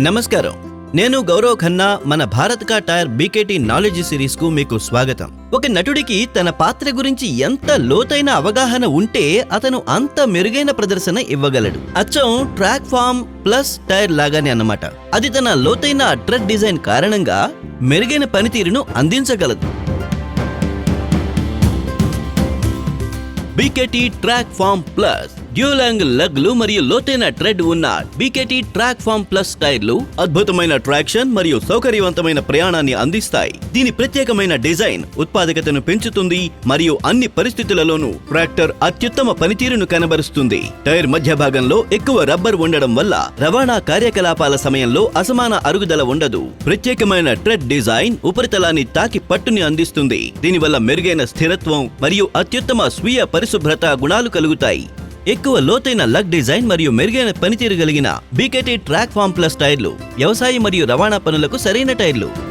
నమస్కారం. నేను గౌరవ్ ఖన్నా మన భారత్ కా టైర్ బీకేటీ నాలెడ్జ్ సిరీస్కు మీకు స్వాగతం. ఒక నటుడికి తన పాత్ర గురించి ఎంత లోతైన అవగాహన ఉంటే అతను అంత మెరుగైన ప్రదర్శన ఇవ్వగలడు. అచ్చం ట్రాక్ ఫామ్ ప్లస్ టైర్ లాగానే అన్నమాట. అది తన లోతైన ట్రక్ డిజైన్ కారణంగా మెరుగైన పనితీరును అందించగలదు. బీకేటీ ట్రాక్ ఫామ్ ప్లస్ డ్యూలాంగ్ లగ్లు మరియు లోతైన ట్రెడ్ ఉన్న బీకేటీ ట్రాక్ ఫామ్ ప్లస్ టైర్లు అద్భుతమైన ట్రాక్షన్ మరియు సౌకర్యవంతమైన ప్రయాణాన్ని అందిస్తాయి. దీని ప్రత్యేకమైన డిజైన్ ఉత్పాదకతను పెంచుతుంది మరియు అన్ని పరిస్థితులలోనూ ట్రాక్టర్ అత్యుత్తమ పనితీరును కనబరుస్తుంది. టైర్ మధ్య భాగంలో ఎక్కువ రబ్బర్ ఉండడం వల్ల రవాణా కార్యకలాపాల సమయంలో అసమాన అరుగుదల ఉండదు. ప్రత్యేకమైన ట్రెడ్ డిజైన్ ఉపరితలాన్ని తాకి పట్టుని అందిస్తుంది. దీనివల్ల మెరుగైన స్థిరత్వం మరియు అత్యుత్తమ స్వీయ పరిశుభ్రత గుణాలు కలుగుతాయి. ఎక్కువ లోతైన లగ్ డిజైన్ మరియు మెరుగైన పనితీరు కలిగిన బీకేటీ ట్రాక్ ఫామ్ ప్లస్ టైర్లు వ్యవసాయ మరియు రవాణా పనులకు సరైన టైర్లు.